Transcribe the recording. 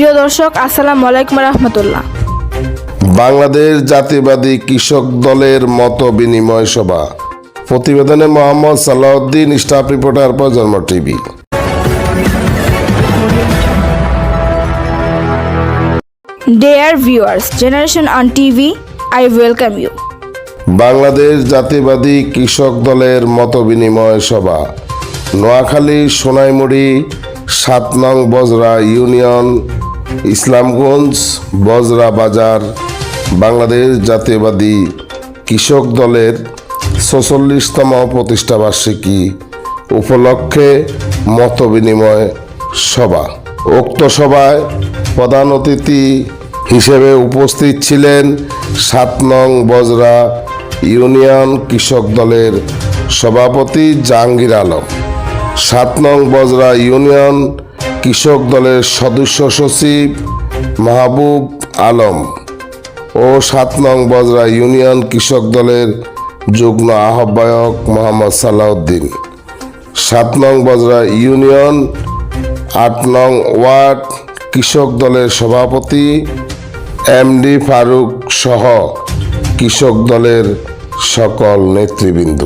প্রিয় দর্শক আসসালামু আলাইকুম রহমতুল্লাহ। বাংলাদেশ জাতীয়বাদী কৃষক দলের মত বিনিময় সভা। প্রতিবেদনে Mohammad Salauddin staff reporter Projonmo TV. Dear viewers, Generation on TV, I welcome you. Bangladesh Jatiyatabadi Krishak দলের মত বিনিময় সভা। নোয়াখালী সোনাইমুড়ি সাত নং বজরা ইউনিয়ন ইসলামগঞ্জ বজরা বাজার, বাংলাদেশ জাতীয়বাদী কৃষক দলের ছচল্লিশতম প্রতিষ্ঠাবার্ষিকী উপলক্ষে মত বিনিময় সভা। উক্ত সভায় প্রধান অতিথি হিসেবে উপস্থিত ছিলেন সাত নং বজরা ইউনিয়ন কৃষক দলের সভাপতি জাহাঙ্গীর আলম। সাত নং বজরা ইউনিয়ন কৃষক দলের সদস্য সচিব মাহবুব আলম ও সাত নং বজরা ইউনিয়ন কৃষক দলের যুগ্ম আহ্বায়ক মোহাম্মদ সালাউদ্দিন। সাত নং বজরা ইউনিয়ন, আট নং ওয়ার্ড কৃষক দলের সভাপতি এমডি ফারুক সহ কৃষক দলের সকল নেতৃবৃন্দ।